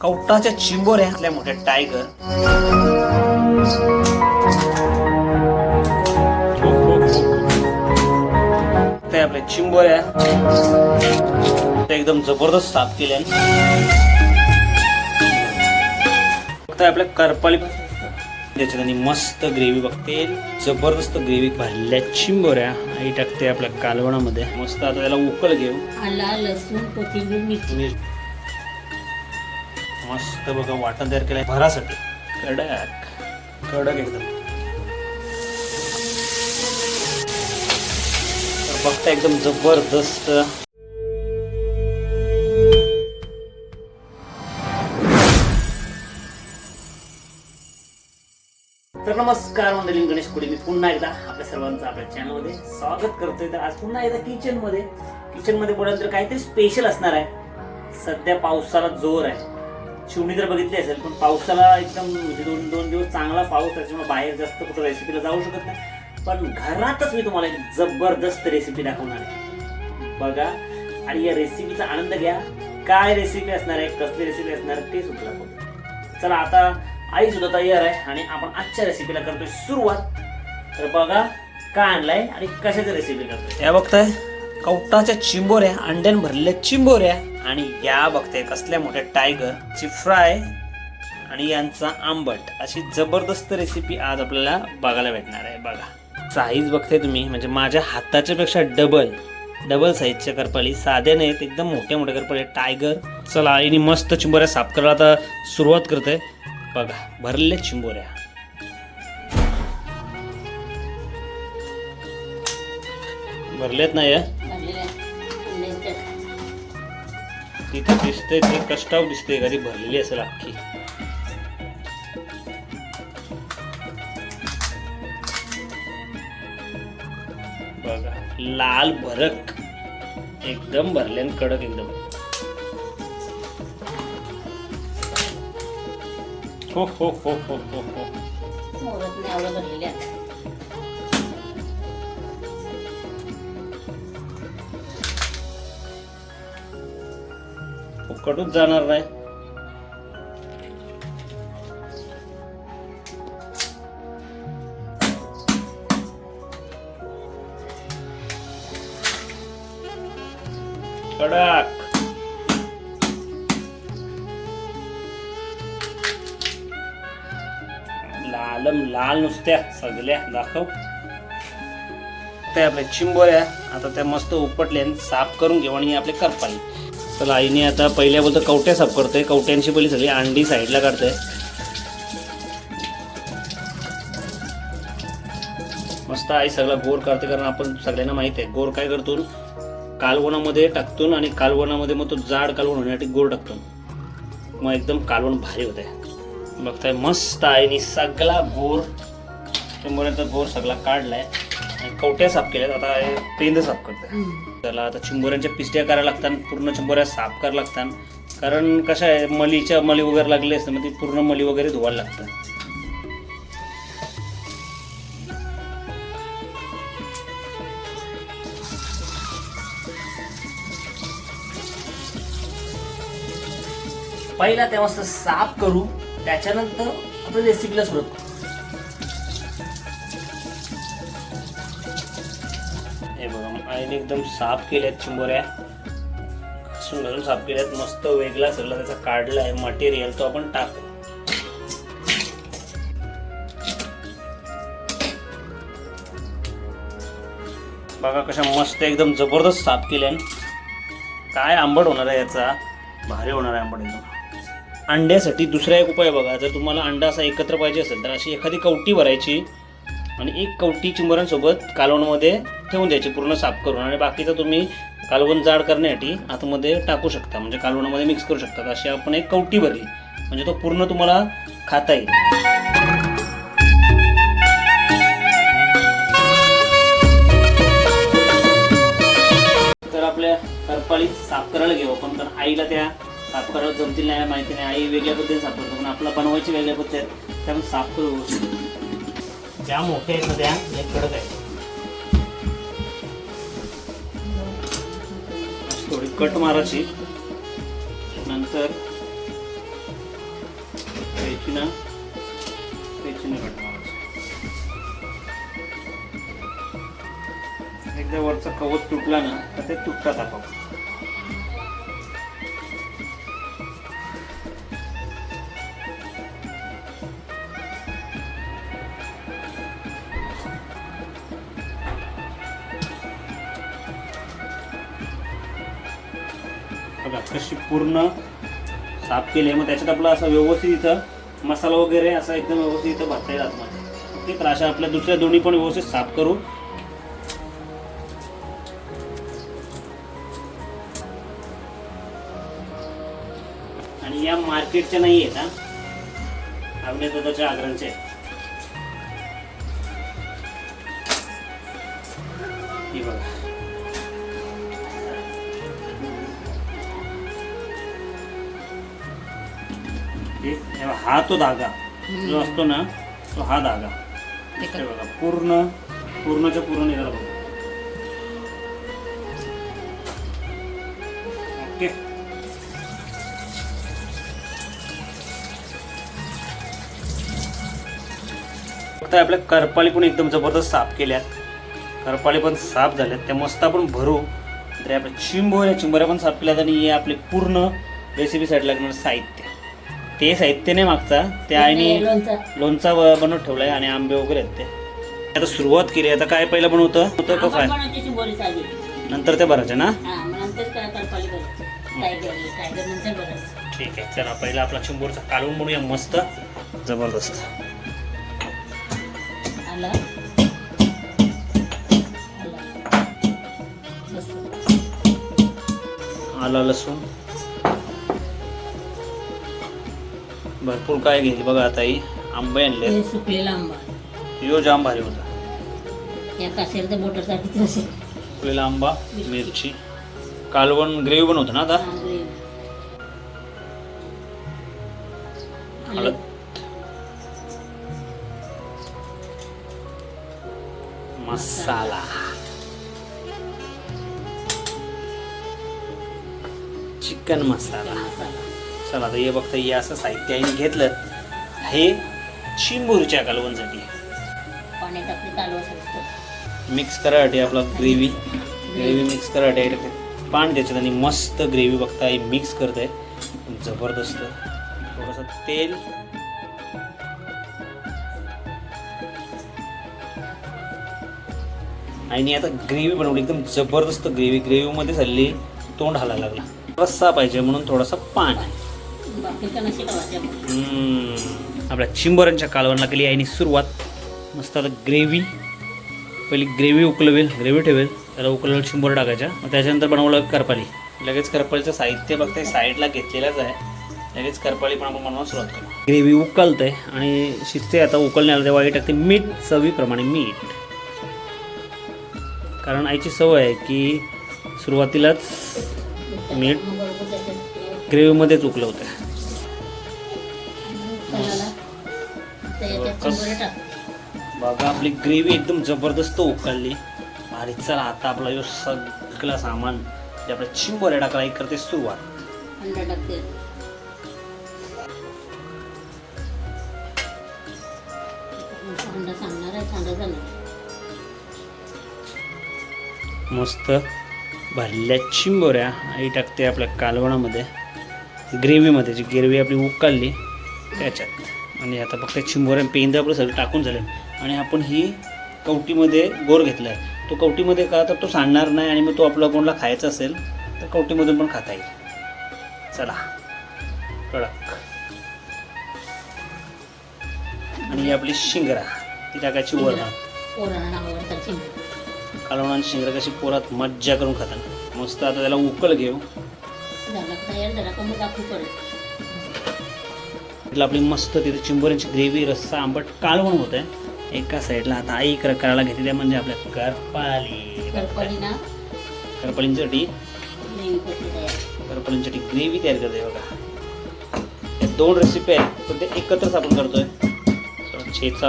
कवटाच्या चिंबोऱ्या असल्या मोठ्या टायगर ते आपल्या चिंबोऱ्या एकदम जबरदस्त साफ केल्या फक्त आपल्या करपाली त्याच्यात आणि मस्त ग्रेव्ही बघते. जबरदस्त ग्रेव्ही भरल्या चिंबोऱ्या. आई टाकते आपल्या कालवणामध्ये. मस्त आता त्याला उकळ घेऊ. आला लसूण कोथिंबीर मिरची. मस्त बघा वाटण तयार केलंय. भरासाठी. कडक. कडक एकदम. बघता एकदम जबरदस्त. तर नमस्कार मंडळी गणेश कुडे मी पुन्हा एकदा आपल्या सर्वांचं आपल्या चॅनलमध्ये स्वागत करतोय. तर आज पुन्हा एकदा किचनमध्ये. किचनमध्ये बोलायला तर काहीतरी स्पेशल असणार आहे. सध्या पावसाला जोर आहे. शिवणी तर बघितली असेल पण पावसाला एकदम म्हणजे दोन दोन दिवस चांगला पाऊस त्याच्यामुळे बाहेर जास्त कुठं रेसिपीला जाऊ शकत नाही. पण घरातच मी तुम्हाला एक जबरदस्त रेसिपी दाखवणार आहे. बघा आणि या रेसिपीचा आनंद घ्या. काय रेसिपी असणार आहे कसली रेसिपी असणार आहे ते सुद्धा दाखवतो. चला आता आई सुद्धा तयार आहे आणि आपण आजच्या रेसिपीला करतोय सुरुवात. तर बघा काय आणलाय आणि कशाची रेसिपी करतोय? या बघताय कवटाच्या चिंबोऱ्या अंड्यान भरलेल्या चिंबोऱ्या. आणि या बघते कसल्या मोठ्या टायगर ची फ्राय आणि यांचा आंबट. अशी जबरदस्त रेसिपी आज आपल्याला बघायला भेटणार आहे. बघा. साईज बघते तुम्ही. म्हणजे माझ्या हाताच्या पेक्षा डबल डबल साईजच्या करपाली. साध्या नाहीत एकदम मोठ्या मोठ्या करपाली. टायगर चला आईने मस्त चिंबोऱ्या साफ करायला आता सुरुवात करते. बघा भरलेल्या चिंबोऱ्या. भरलेत नाही तिथे दिसते ते कष्टाव दिसते एखादी भरलेली असेल अख्खी. बघा लाल भरक. एकदम भरले आणि कडक एकदम. हो हो हो हो हो हो. मोरत जाणार नाही. कडक. लालम लाल नुसत्या सगळ्या दाखव. ते आपल्या चिंबोऱ्या आता त्या मस्त उपटल्या आणि साफ करून घेऊ आणि आपले करपाई चला आईने आता पहिल्या बोलतो कवट्या साफ करतोय. कवट्यांची पहिली सगळी अंडी साईडला काढते मस्त आई सगळा गोर काढते कारण आपण सगळ्यांना माहीत आहे. गोर काय करतो कालवणामध्ये टाकतो आणि कालवणामध्ये मग तो जाड कालवण होण्यासाठी गोर टाकतो मग एकदम कालवण भारी होत आहे बघताय मस्त आईने सगळा गोर. चिंबोऱ्याचा गोर सगळा काढलाय. कवट्या साफ केल्यात आता हे पेंद साफ करते त्याला आता चिंबोऱ्यांच्या पिस्ट्या करायला लागतात पूर्ण चिंबोऱ्या साफ करायला लागतात. कारण कसं आहे मलीच्या मली वगैरे लागले असते मग ती पूर्ण मली वगैरे धुवायला लागतात. पहिला त्या मस्त साफ करू त्याच्यानंतर आपण रेसिपीला सुरुवात करू. बघा एकदम साफ केल्यात चिंबोऱ्या. घासून घालून साफ केल्यात. मस्त वेगळा सगळा त्याचा काढला आहे मटेरियल तो आपण टाकू. बघा कशा मस्त एकदम जबरदस्त साफ केल्या काय आंबट होणार आहे याचा? भारी होणार आहे आंबट एकदम. अंड्यासाठी दुसरा एक उपाय बघा. जर तुम्हाला अंडा असा एकत्र पाहिजे असेल तर अशी एखादी कवटी भरायची आणि एक कवटी चिंबरांसोबत कालवणमध्ये ठेवून द्यायची पूर्ण साफ करून. आणि बाकीचं तुम्ही कालवण जाड करण्यासाठी आतमध्ये टाकू शकता. म्हणजे कालवणामध्ये मिक्स करू शकता. अशी आपण एक कवटी भरली म्हणजे तो पूर्ण तुम्हाला खाता येईल. तर आपल्या करपाळी साफ करायला घेऊ आपण. तर आईला त्या साफ करायला जमतील नाही माहिती नाही. आई वेगळ्या पद्धतीने साफ करतो पण आपला बनवायची वेगळ्या पद्धती त्यामुळे साफ करू. त्या मोठ्या आहेत ना त्या एक कडक आहे कट मारायची. नंतर एकदा वरचा कवच तुटला ना तर ते तुटतात आपण पूर्ण साफ केले मग त्याच्यात आपलं असं व्यवस्थित इथं मसाला वगैरे असा एकदम व्यवस्थित इथं भरता येईल आतमध्ये. ओके तर अशा आपल्या दुसऱ्या दोन्ही पण व्यवस्थित साफ करू. आणि या मार्केटच्या नाही आहेत हा. आपल्या दुधाच्या आग्रांचे आहेत. ही बघा. हे हा तो धागा. जो असतो ना तो हा धागा. बघा पूर्ण पूर्णच्या पूर्ण निघाला बघा. ओके. फक्त आपल्या करपाळी पण एकदम जबरदस्त साफ केल्यात. करपाळी पण साफ झाल्यात. त्या मस्त आपण भरू. तर आपल्या चिंबोऱ्या चिंबोऱ्या पण साफ केल्यात आणि हे आपले पूर्ण रेसिपीसाठी लागणार साहित्य. ते साहित्य नाही मागचा. ते आईने लोणचं. लोणचा ब- बनवून ठेवलाय आणि आंबे वगैरे आहेत ते. आता सुरुवात केली. आता काय पहिलं बनवतं? होतं का काय आधी नंतर ते भरायचे ना? हा ठीक आहे चला पहिला आपला चिंबोरचा काढून बनवूया. मस्त. जबरदस्त. आलं लसूण. भरपूर काय घेईल बघा आता ही. आंबे आणले. हे सुकलेला आंबा. यो जाम भारी होता. असेल तर असेल सुकलेला आंबा मिरची. कालवण ग्रेव्ही बनवतो ना आता. हळद. मसाला. चिकन मसाला. चला आता हे बघता हे असं साहित्य आहे घेतलं. हे चिंबूरच्या कालवणसाठी मिक्स करासाठी आपला ग्रेव्ही ग्रेव्ही मिक्स करासाठी पान त्याच्यात आणि मस्त ग्रेव्ही बघता हे मिक्स करत आहे जबरदस्त. थोडंसं तेल. आणि आता ग्रेव्ही बनवली. एकदम जबरदस्त ग्रेव्ही ग्रेव्हीमध्ये हल्ली तोंड हालायला लागला. रस्सा पाहिजे म्हणून थोडासा पान हम्म. आपल्या चिंबरांच्या कालवणला केली आईने सुरुवात. मस्त आता ग्रेव्ही. पहिली ग्रेव्ही उकलवेल ग्रेव्ही ठेवेल. त्याला उकलवेल शिंबर टाकायच्या. मग त्याच्यानंतर बनवलं करपाली. लगेच करपालीचं साहित्य बघताय साईडला घेतलेलंच आहे. लगेच करपाली पण आपण बनवायला सुरुवात करू. ग्रेव्ही उकलते आणि शिजते आता उकलण्याला तेव्हा आई टाकते मीठ चवीप्रमाणे मीठ. कारण आईची सवय आहे की सुरुवातीलाच मीठ ग्रेव्हीमध्येच उकलवते बघा आपली ग्रेव्ही एकदम जबरदस्त उकळली. आणि चला आता आपला यो सगळं सामान जे आपल्या चिंबोऱ्या टाकायला करते सुरुवात. मस्त भरल्या चिंबोऱ्या आई टाकते आपल्या कालवणामध्ये. ग्रेव्हीमध्ये जी ग्रेव्ही आपली उकळली त्याच्यात. आणि आता फक्त चिंबोऱ्या पेंदा आपलं सगळं टाकून झालं आणि आपण ही कवटीमध्ये गोर घेतला आहे तो कवटीमध्ये का तर तो सांडणार नाही आणि मग तो आपला कोणाला खायचा असेल तर कवटीमधून पण खाता येईल. चला. कडक. आणि ही आपली शिंगरा. ती टाकायची वरण. चिंबोरी कालवण शिंगरा? कशी पोरात मज्जा करून खातात. मस्त आता त्याला उकळ घेऊ. इथलं आपली मस्त तिथे चिंबोऱ्यांची ग्रेव्ही रस्सा आंबट कालवण होत आहे. एका साईडला आता आई कर- करायला घेते त्या म्हणजे आपल्या करपाली. करपली करपालींसाठी ग्रेव्ही तयार करपालींसाठी ग्रेव्ही तयार करते बघा. या दोन रेसिपी आहेत पण ते एकत्रच आपण करतोय.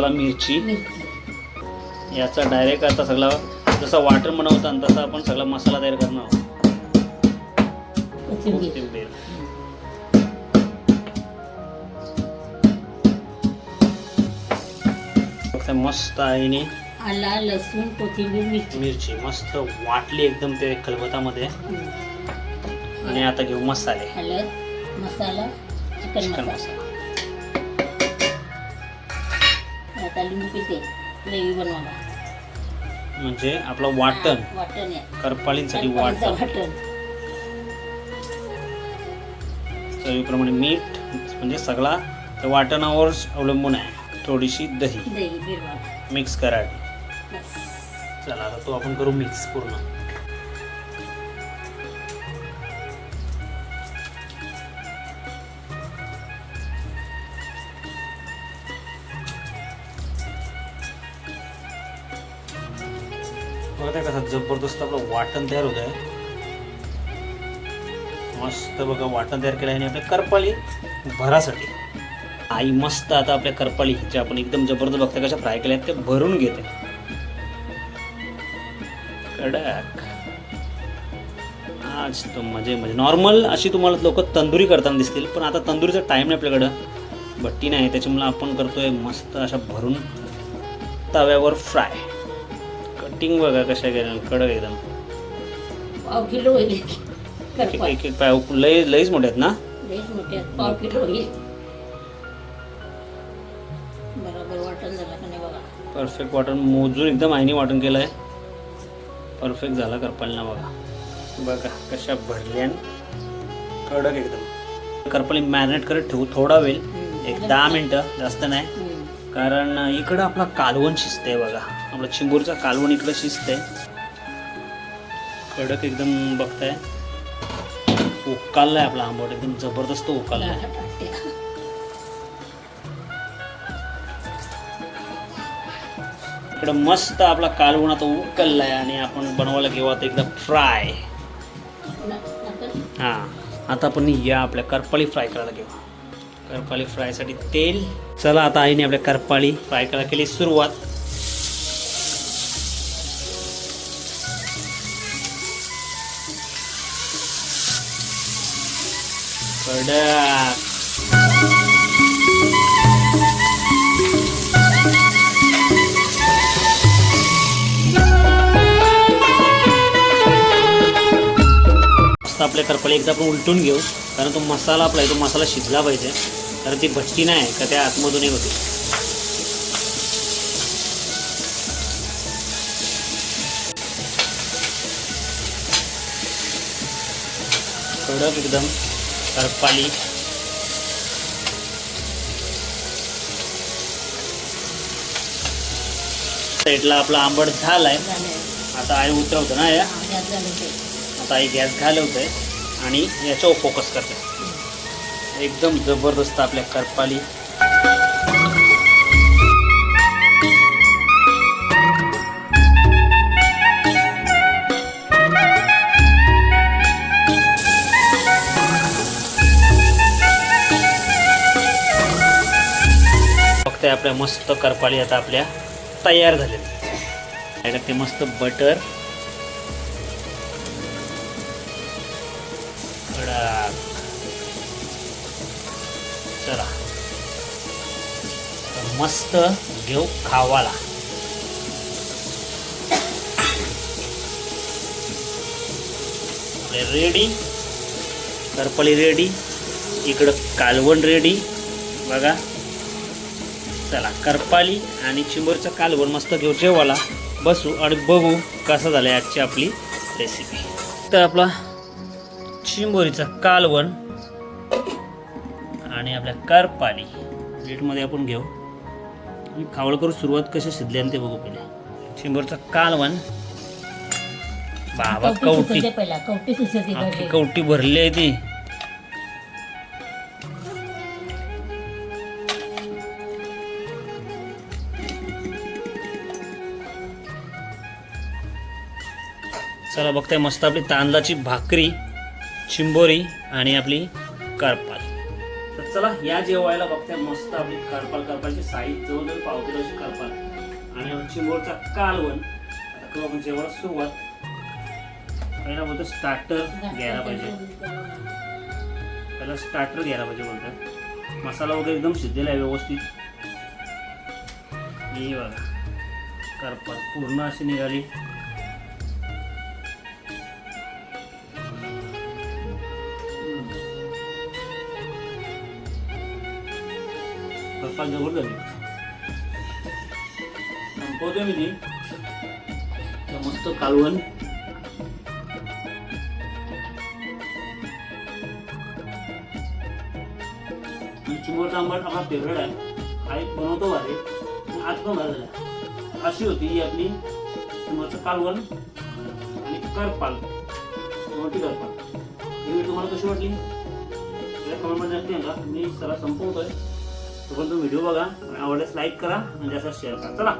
मिरची. मिरची. याचा डायरेक्ट आता सगळा जसा वाटर बनवता तसा आपण सगळा मसाला तयार करणार आहोत. बघताय मस्त आईने आला लसूण कोथिंबीर मिरची. मिरची मस्त वाटली एकदम ते खलबतामध्ये. आणि आता घेऊ मसाले. हळद मसाला चिकन चिकन मसाला. मसाला. आता लिंबू पिते ग्रेव्ही बनवायला. म्हणजे आपलं वाटण. वाटण आहे. करपाळींसाठी करपाळीचं वाटण. वाटण. चवीप्रमाणे मीठ म्हणजे सगळा त्या वाटणावर अवलंबून आहे. थोडीशी दही. दही मिक्स करा. चला आता तो आपण करू मिक्स पूर्ण. बघा त्या कसा जबरदस्त आपलं वाटण तयार होत आहे मस्त बघा वाटण तयार केलं आहे आणि आपल्या करपाळी भरासाठी. आई मस्त आता आपल्या करपाळी जे आपण एकदम जबरदस्त बघता कशा फ्राय केल्या आहेत ते भरून घेते. कडक. आज तो म्हणजे म्हणजे नॉर्मल अशी तुम्हाला लोक तंदुरी करताना दिसतील पण आता तंदुरीचा टाईम नाही आपल्याकडं. भट्टी नाही त्याच्यामुळे आपण करतोय मस्त अशा भरून तव्यावर फ्राय कटिंग बघा कशा गेल्या कडक एकदम. पाव किलो होईल. एक एक पाय लय लईच मोठे आहेत ना? लईच मोठे आहेत. पाव किलो बरोबर वाटण झालं का नाही बघा. परफेक्ट वाटण. मोजून एकदम आईने वाटण केलं आहे परफेक्ट झाला करपालीना बघा. बघा कशा भरल्या कडक एकदम. करपाली मॅरिनेट करत ठेवू थोडा वेळ. एक दहा मिनटं. जास्त नाही. कारण इकडं आपला कालवण शिजतंय बघा. आपला चिंबूरचा कालवण इकडं शिजतंय. कडक एकदम बघताय. उकाललाय आपला आंबट. एकदम जबरदस्त उकाललाय. इकडं मस्त आपला कालवण आता उकललाय आणि आपण बनवायला घेऊ आता एकदम फ्राय. ना- आपण हां आता आपण या आपल्या करपाळी फ्राय करायला घेऊ. करपाळी फ्रायसाठी तेल. चला आता आईने आपल्या करपाळी फ्राय करायला केली सुरुवात. कडक. आपल्या करपाली एकदा आपण उलटून घेऊ कारण तो मसाला आपला आहे तो मसाला शिजला पाहिजे. कारण ती भट्टी नाही आहे का त्या आतमधूनही होती. कडक एकदम करपाली साईडला आपला आंबट झालाय. झाले आता आई उतरवतो ना या आता आई गॅस घालवते आणि याच्यावर फोकस करते. एकदम जबरदस्त आपल्या करपाली. फक्त आपल्या मस्त करपाली आता आपल्या तयार झालेल्या. ते मस्त बटर चला. मस्त घेऊ खावाला. रेडी करपळी रेडी इकडं कालवण रेडी बघा. चला करपाली आणि चिंबरचं कालवण मस्त घेऊ जेवाला. बसू आणि बघू कसं झालं आजची आपली रेसिपी तर आपला चिंबोरीचा कालवण आणि आपल्या करपाली. प्लेटमध्ये आपण घेऊ. आणि खावळ करू सुरुवात कशी शिजली आणि ते बघू पहिले. चिंबोरचं कालवण. बाबा कवटी कवटी. कवटी अख्खी भरली आहे ती. चला बघताय मस्त आपली तांदळाची भाकरी चिंबोरी आणि आपली करपाल. तर चला या जेवायला बघताय मस्त आपली करपाल करपाची साईज जवळजवळ पाव अशी करपाल आणि चिंबोरचा कालवण आता करू आपण जेवायला सुरुवात. पहिला बोलतो स्टार्टर घ्यायला पाहिजे. पहिला स्टार्टर घ्यायला पाहिजे बोलतात मसाला वगैरे एकदम शिजलेला आहे व्यवस्थित. हे बघा. करपाल पूर्ण अशी निघाली. करपात जवळ झाली संपवतोय मी ती मस्त कालवण. आणि चिंबोरचा आंबट आपला फेवरेट आहे. हा एक बनवतो भारी. आज पण भारी झाला. अशी होती ही आपली चिमोरचं कालवण आणि करपाल. मोठी करपाल. ही तुम्हाला कशी वाटली? कमेंटमध्ये नक्की सांगा. मी सगळा संपवतोय. तोपर्यंत व्हिडिओ बघा आणि आवडल्यास लाईक करा आणि जास्त शेअर करा. चला.